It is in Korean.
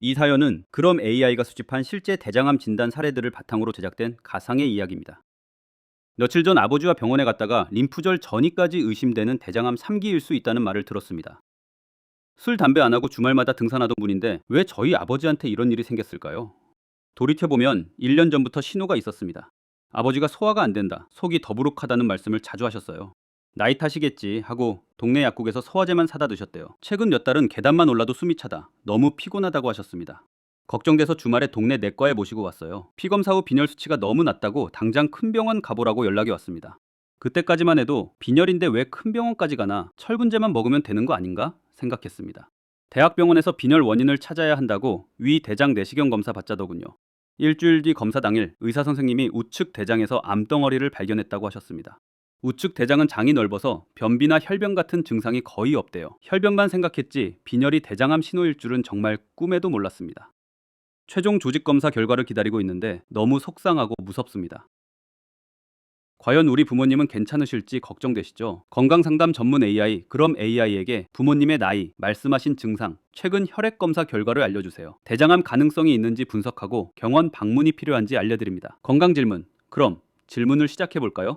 이 사연은 그럼 AI가 수집한 실제 대장암 진단 사례들을 바탕으로 제작된 가상의 이야기입니다. 며칠 전 아버지와 병원에 갔다가 림프절 전이까지 의심되는 대장암 3기일 수 있다는 말을 들었습니다. 술, 담배 안 하고 주말마다 등산하던 분인데 왜 저희 아버지한테 이런 일이 생겼을까요? 돌이켜보면 1년 전부터 신호가 있었습니다. 아버지가 소화가 안 된다, 속이 더부룩하다는 말씀을 자주 하셨어요. 나이 탓이겠지 하고 동네 약국에서 소화제만 사다 드셨대요. 최근 몇 달은 계단만 올라도 숨이 차다. 너무 피곤하다고 하셨습니다. 걱정돼서 주말에 동네 내과에 모시고 왔어요. 피검사 후 빈혈 수치가 너무 낮다고 당장 큰 병원 가보라고 연락이 왔습니다. 그때까지만 해도 빈혈인데 왜 큰 병원까지 가나 철분제만 먹으면 되는 거 아닌가 생각했습니다. 대학병원에서 빈혈 원인을 찾아야 한다고 위 대장 내시경 검사 받자더군요. 일주일 뒤 검사 당일 의사 선생님이 우측 대장에서 암덩어리를 발견했다고 하셨습니다. 우측 대장은 장이 넓어서 변비나 혈변 같은 증상이 거의 없대요. 혈변만 생각했지 빈혈이 대장암 신호일 줄은 정말 꿈에도 몰랐습니다. 최종 조직 검사 결과를 기다리고 있는데 너무 속상하고 무섭습니다. 과연 우리 부모님은 괜찮으실지 걱정되시죠? 건강 상담 전문 AI 그럼 AI에게 부모님의 나이, 말씀하신 증상, 최근 혈액 검사 결과를 알려주세요. 대장암 가능성이 있는지 분석하고 병원 방문이 필요한지 알려드립니다. 건강 질문. 그럼 질문을 시작해 볼까요?